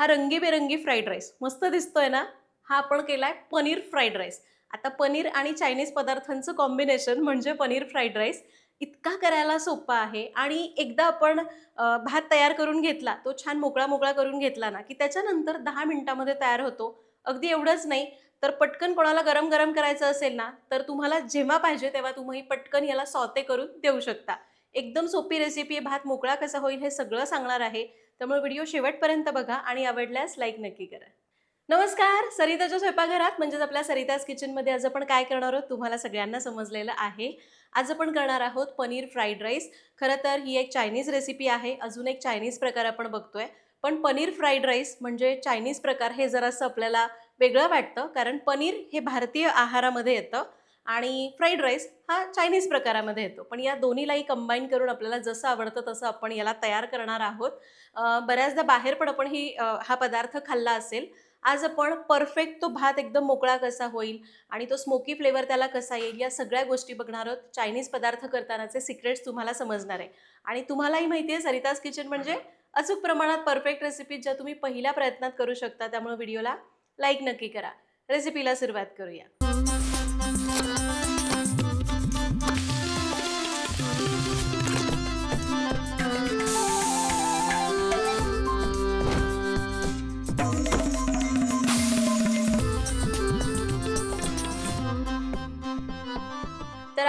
हा रंगीबेरंगी fried rice मस्त दिसतोय ना? हा आपण केला आहे पनीर फ्राईड राईस आता पनीर आणि चायनीज पदार्थांचं कॉम्बिनेशन म्हणजे पनीर फ्राईड राईस इतका करायला सोपा आहे. आणि एकदा आपण भात तयार करून घेतला तो छान मोकळा मोकळा करून घेतला ना की त्याच्यानंतर दहा मिनिटामध्ये तयार होतो. अगदी एवढंच नाही तर पटकन कोणाला गरम गरम करायचं असेल ना तर तुम्हाला जेव्हा पाहिजे तेव्हा तुम्ही पटकन याला सौते करून देऊ शकता. एकदम सोपी रेसिपी भात मोकळा कसा होईल हे सगळं सांगणार आहे. त्यामुळे व्हिडिओ शेवटपर्यंत बघा आणि आवडल्यास लाईक नक्की करा. नमस्कार सरिताच्या स्वयंपाकघरात म्हणजेच आपल्या सरिताज किचनमध्ये आज आपण काय करणार आहोत तुम्हाला सगळ्यांना समजलेलं आहे. आज आपण करणार आहोत पनीर फ्राईड राईस खरं तर ही एक चायनीज रेसिपी आहे. अजून एक चायनीज प्रकार आपण बघतोय. पण पनीर फ्राईड राईस म्हणजे चायनीज प्रकार हे जरासं आपल्याला वेगळं वाटतं कारण पनीर हे भारतीय आहारामध्ये येतं. आणि फ्राईड राईस हा चायनीज प्रकारामध्ये येतो. पण या दोन्हीलाही कंबाईन करून आपल्याला जसं आवडतं तसं आपण याला तयार करणार आहोत. बऱ्याचदा बाहेर पण आपण ही हा पदार्थ खाल्ला असेल आज आपण परफेक्ट तो भात एकदम मोकळा कसा होईल आणि तो स्मोकी फ्लेवर त्याला कसा येईल या सगळ्या गोष्टी बघणार आहोत. चायनीज पदार्थ करतानाचे सिक्रेट्स तुम्हाला समजणार आहे. आणि तुम्हालाही माहिती आहे सरिताज किचन म्हणजे अचूक प्रमाणात परफेक्ट रेसिपीज ज्या तुम्ही पहिल्या प्रयत्नात करू शकता त्यामुळे व्हिडिओला लाईक नक्की करा. रेसिपीला सुरुवात करूया.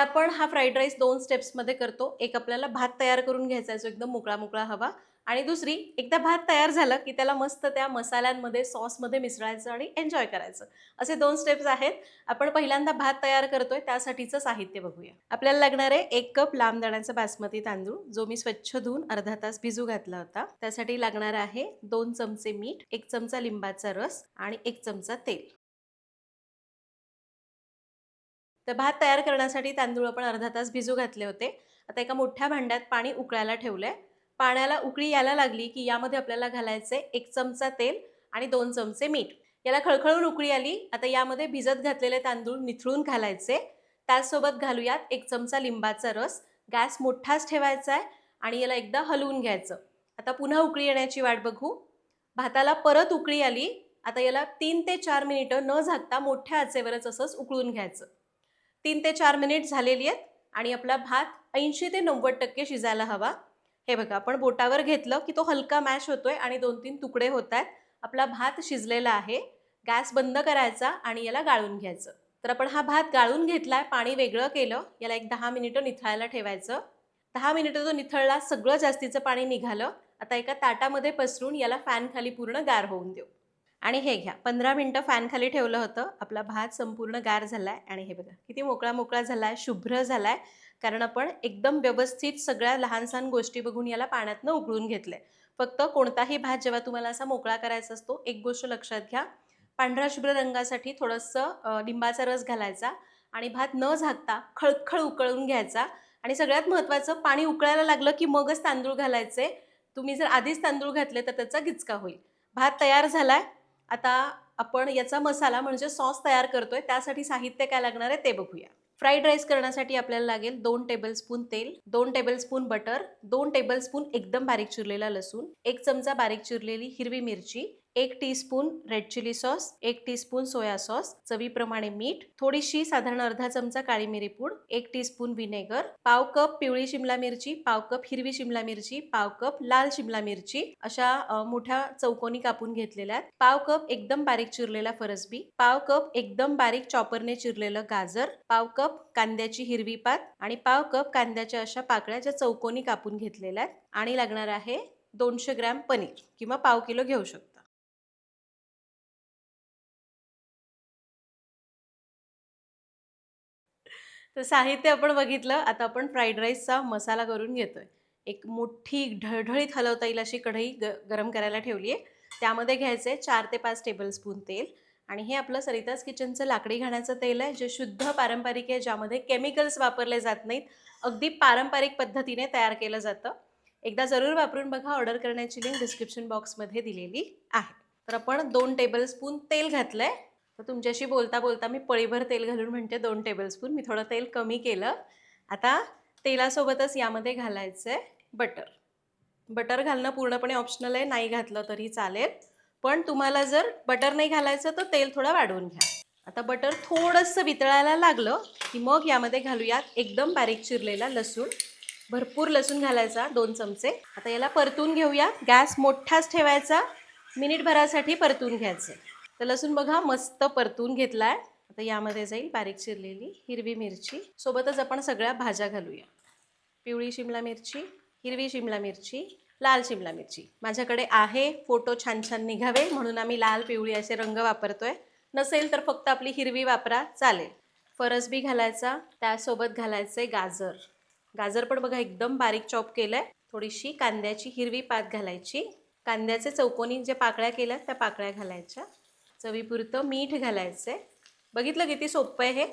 आपण हा फ्राईड राईस दोन स्टेप्समध्ये करतो. एक आपल्याला भात तयार करून घ्यायचा आहे जो एकदम मोकळा मोकळा हवा. आणि दुसरी एकदा भात तयार झालं की त्याला मस्त त्या मसाल्यांमध्ये सॉसमध्ये मिसळायचं आणि एन्जॉय करायचं. असे दोन स्टेप्स आहेत. आपण पहिल्यांदा भात तयार करतोय त्यासाठीचं साहित्य बघूया. आपल्याला लागणार आहे एक कप लांब दाण्याचा बासमती तांदूळ जो मी स्वच्छ धुवून अर्धा तास भिजू घातला होता. त्यासाठी लागणार आहे दोन चमचे मीठ एक चमचा लिंबाचा रस आणि एक चमचा तेल. तर भात तयार करण्यासाठी तांदूळ आपण अर्धा तास भिजू घातले होते. आता एका मोठ्या भांड्यात पाणी उकळायला ठेवलं आहे पाण्याला उकळी यायला लागली की यामध्ये आपल्याला घालायचे एक चमचा तेल आणि दोन चमचे मीठ. याला खळखळून उकळी आली. आता यामध्ये भिजत घातलेले तांदूळ निथळून घालायचे. त्याचसोबत घालूयात एक चमचा लिंबाचा रस. गॅस मोठाच ठेवायचा आहे आणि याला एकदा हलवून घ्यायचं. आता पुन्हा उकळी येण्याची वाट बघू. भाताला परत उकळी आली. आता याला तीन ते चार मिनिटं न झाकता मोठ्या आचेवरच असंच उकळून घ्यायचं. तीन ते चार मिनिट झालेली आहेत आणि आपला भात ऐंशी ते नव्वद टक्के शिजायला हवा. हे बघा आपण बोटावर घेतलं की तो हलका मॅश होतोय आणि दोन तीन तुकडे होत आहेत. आपला भात शिजलेला आहे. गॅस बंद करायचा आणि याला गाळून घ्यायचं. तर आपण हा भात गाळून घेतलाय पाणी वेगळं केलं याला एक दहा मिनिटं निथळायला ठेवायचं. दहा मिनिटं तो निथळला सगळं जास्तीचं पाणी निघालं. आता एका ताटामध्ये पसरून याला फॅनखाली पूर्ण गार होऊन देऊ. आणि हे घ्या. पंधरा मिनटं फॅनखाली ठेवलं होतं. आपला भात संपूर्ण गार झाला आहे आणि हे बघा किती मोकळा मोकळा झाला आहे शुभ्र झाला आहे कारण आपण एकदम व्यवस्थित सगळ्या लहान सहान गोष्टी बघून याला पाण्यातनं उकळून घेतलंय. फक्त कोणताही भात जेव्हा तुम्हाला असा मोकळा करायचा असतो एक गोष्ट लक्षात घ्या. पांढरा शुभ्र रंगासाठी थोडंसं लिंबाचा रस घालायचा आणि भात न झाकता खळखळ उकळून घ्यायचा. आणि सगळ्यात महत्त्वाचं पाणी उकळायला लागलं की मगच तांदूळ घालायचे. तुम्ही जर आधीच तांदूळ घातले तर त्याचा गिचका होईल. भात तयार झाला आहे आता आपण याचा मसाला म्हणजे सॉस तयार करतोय त्यासाठी साहित्य काय लागणार आहे ते बघूया. फ्राईड राईस करण्यासाठी आपल्याला लागेल दोन टेबलस्पून तेल दोन टेबलस्पून बटर दोन टेबलस्पून एकदम बारीक चिरलेला लसूण एक चमचा बारीक चिरलेली हिरवी मिरची एक टीस्पून रेड चिली सॉस एक टीस्पून सोया सॉस चवीप्रमाणे मीठ थोडीशी साधारण अर्धा चमचा काळी मिरी पूड एक टीस्पून व्हिनेगर पाव कप पिवळी शिमला मिरची पाव कप हिरवी शिमला मिरची पाव कप लाल शिमला मिरची अशा मोठ्या चौकोनी कापून घेतलेल्या आहेत. पाव कप एकदम बारीक चिरलेला फरसबी पाव कप एकदम बारीक चॉपरने चिरलेलं गाजर पाव कप कांद्याची हिरवी पात आणि पाव कप कांद्याच्या अशा पाकळ्या ज्या चौकोनी कापून घेतलेल्या आहेत. आणि लागणार आहे दोनशे ग्रॅम पनीर किंवा पाव किलो घेऊ शकतो. तर साहित्य आपण बघितलं. आता आपण फ्राईड राईसचा मसाला करून घेतोय. एक मोठी ढळढळीत हलवता येईल अशी कढई ग गरम करायला ठेवली आहे. त्यामध्ये घ्यायचं आहे चार ते पाच टेबलस्पून तेल. आणि हे आपलं सरिताज किचनचं लाकडी घाण्याचं तेल आहे जे शुद्ध पारंपरिक आहे ज्यामध्ये केमिकल्स वापरले जात नाहीत. अगदी पारंपरिक पद्धतीने तयार केलं जातं. एकदा जरूर वापरून बघा. ऑर्डर करण्याची लिंक डिस्क्रिप्शन बॉक्समध्ये दिलेली आहे. तर आपण दोन टेबलस्पून तेल घातलं आहे तर तुमच्याशी बोलता बोलता मी पळीभर तेल घालून म्हणते दोन टेबलस्पून मी थोडं तेल कमी केलं. आता तेलासोबतच यामध्ये घालायचं आहे बटर बटर घालणं पूर्णपणे ऑप्शनल आहे नाही घातलं तरी चालेल. पण तुम्हाला जर बटर नाही घालायचं तर तेल थोडं वाढवून घ्या. आता बटर थोडंसं वितळायला लागलं की मग यामध्ये घालूयात एकदम बारीक चिरलेला लसूण. भरपूर लसूण घालायचा दोन चमचे. आता याला परतून घेऊया. गॅस मोठाच ठेवायचा. मिनिटभरासाठी परतून घ्यायचे. तर लसूण बघा मस्त परतून घेतलाय. आता यामध्ये जाईल बारीक चिरलेली हिरवी मिरची. सोबतच आपण सगळ्या भाज्या घालूया. पिवळी शिमला मिरची हिरवी शिमला मिरची लाल शिमला मिरची. माझ्याकडे आहे फोटो छान छान निघावे म्हणून आम्ही लाल पिवळी असे रंग वापरतोय. नसेल तर फक्त आपली हिरवी वापरा चालेल. फरसबी घालायचा त्यासोबत घालायचे गाजर. गाजर पण बघा एकदम बारीक चॉप केलंय. थोडीशी कांद्याची हिरवी पात घालायची. कांद्याचे चौकोनी जे पाकळ्या केल्या त्या पाकळ्या घालायच्या. चवीपुरतं मीठ घालायचे बघितलं किती सोपं आहे हे?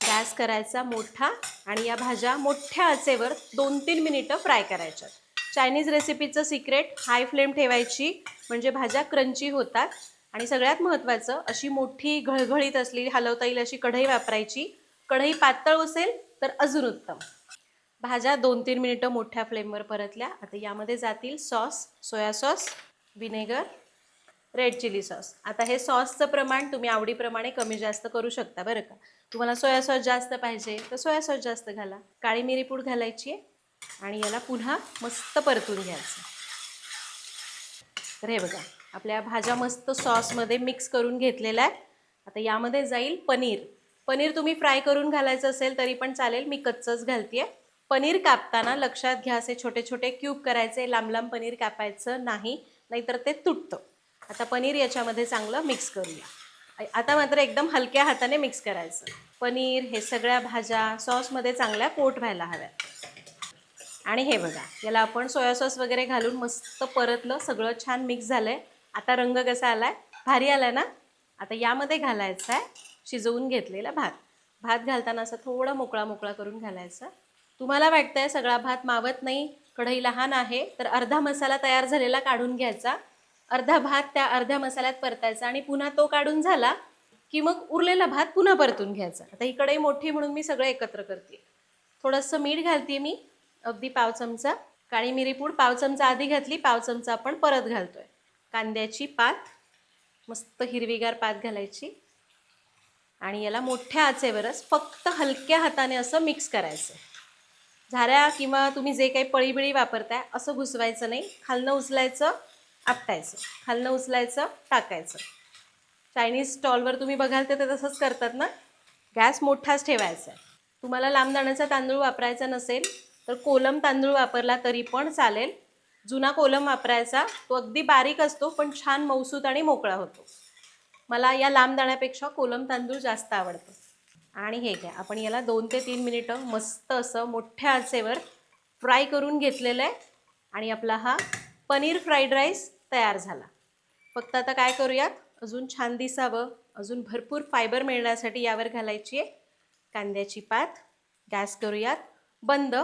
गॅस करायचा मोठा आणि या भाज्या मोठ्या आचेवर दोन तीन मिनिटं फ्राय करायच्या. चायनीज रेसिपीचं सिक्रेट हाय फ्लेम ठेवायची म्हणजे भाज्या क्रंची होतात. आणि सगळ्यात महत्त्वाचं अशी मोठी घळघळीत असलेली हलवता येईल अशी कढई वापरायची. कढई पातळ असेल तर अजून उत्तम. भाज्या दोन तीन मिनिटं मोठ्या फ्लेमवर परतल्या. आता यामध्ये जातील sauce soya sauce vinegar red chilli sauce. आता हे सॉसचं प्रमाण तुम्ही आवडीप्रमाणे कमी जास्त करू शकता बरं का. तुम्हाला सोया सॉस जास्त पाहिजे तर सोया सॉस जास्त घाला. काळी मिरी पूड घालायची आहे आणि याला पुन्हा मस्त परतून घ्यायचं. तर हे बघा आपल्या भाज्या मस्त सॉसमध्ये मिक्स करून घेतलेल्या आहेत. आता यामध्ये जाईल पनीर. पनीर तुम्ही फ्राय करून घालायचं असेल तरी पण चालेल मी कच्चंच घालते पनीर कापताना लक्षात घ्या असे छोटे छोटे क्यूब करायचे लांब लांब पनीर कापायचं नाही नाहीतर ते तुटतं. आता पनीर याच्यामध्ये चांगलं मिक्स करूया. आता मात्र एकदम हलक्या हाताने मिक्स करायचं. पनीर हे सगळ्या भाज्या सॉसमध्ये चांगल्या कोट व्हायला हव्यात. आणि हे बघा याला आपण सोया सॉस वगैरे घालून मस्त परतलं सगळं छान मिक्स झालं आहे आता रंग कसा आला आहे भारी आला ना? आता यामध्ये घालायचा आहे शिजवून घेतलेला भात. भात घालताना असं थोडा मोकळा मोकळा करून घालायचा. तुम्हाला वाटतंय सगळा भात मावत नाही कढई लहान आहे तर अर्धा मसाला तयार झालेला काढून घ्यायचा. अर्धा भात त्या अर्ध्या मसाल्यात परतायचा आणि पुन्हा तो काढून झाला की मग उरलेला भात पुन्हा परतून घ्यायचा. आता ही कढई मोठी म्हणून मी सगळं एकत्र करते. थोडंसं मीठ घालते मी अगदी पाव चमचा काळी मिरी पूड पाव चमचा आधी घातली पाव चमचा आपण परत घालतोय. कांद्याची पात मस्त हिरवीगार पात घालायची. आणि याला मोठ्या आचेवरच फक्त हलक्या हाताने असं मिक्स करायचं झाऱ्या किंवा तुम्ही जे काही पळीबिळी वापरताय असं घुसवायचं नाही. खालनं उचलायचं आपटायचं. खालनं उचलायचं टाकायचं. चायनीज स्टॉलवर तुम्ही बघाल तर ते तसंच करतात ना? गॅस मोठाच ठेवायचा आहे. तुम्हाला लांब दाण्याचा तांदूळ वापरायचा नसेल तर कोलम तांदूळ वापरला तरी पण चालेल. जुना कोलम वापरायचा तो अगदी बारीक असतो पण छान मौसूत आणि मोकळा होतो. मला या लांब दाण्यापेक्षा कोलम तांदूळ जास्त आवडतं. आणि हे घ्या आपण याला दोन ते तीन मिनिटं मस्त असं मोठ्या आचेवर फ्राय करून घेतलेलं आहे. आणि आपला हा पनीर फ्राईड राईस तयार झाला. फक्त आता काय करूयात? अजून छान दिसावं. अजून भरपूर फायबर मिळण्यासाठी यावर घालायची आहे. कांद्याची पात गॅस करूयात. बंद.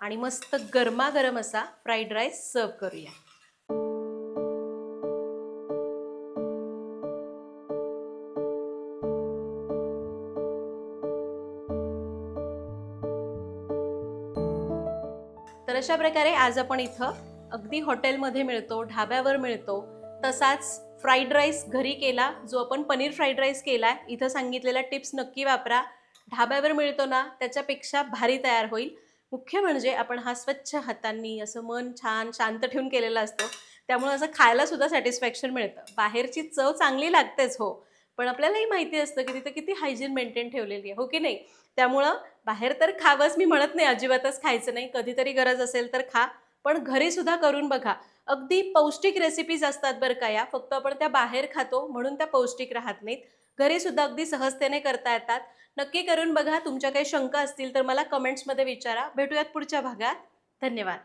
आणि मस्त गरमागरम असा फ्राईड राईस सर्व करूया तर अशा प्रकारे आज आपण इथं अगदी हॉटेलमध्ये मिळतो ढाब्यावर मिळतो तसाच फ्राईड राईस घरी केला जो आपण पनीर फ्राईड राईस केला आहे इथं सांगितलेल्या टिप्स नक्की वापरा. ढाब्यावर मिळतो ना त्याच्यापेक्षा भारी तयार होईल. मुख्य म्हणजे आपण हा स्वच्छ हातांनी असं मन छान शांत ठेवून केलेला असतो. त्यामुळे असं खायला सुद्धा सॅटिस्फॅक्शन मिळतं. बाहेरची चव चांगली लागतेच हो पण आपल्यालाही माहिती असतं की तिथं किती हायजीन मेंटेन ठेवलेली आहे हो की नाही? त्यामुळं बाहेर तर खावंच मी म्हणत नाही अजिबातच खायचं नाही. कधीतरी गरज असेल तर खा. पण घरी सुद्धा करून बघा. अगदी पौष्टिक रेसिपीज असतात बरं का या. फक्त आपण त्या बाहेर खातो म्हणून त्या पौष्टिक राहत नाहीत. घरी सुद्धा अगदी सहजतेने करता येतात. नक्की करून बघा. तुमच्या काही शंका असतील तर मला कमेंट्समध्ये विचारा. भेटूयात पुढच्या भागात. धन्यवाद.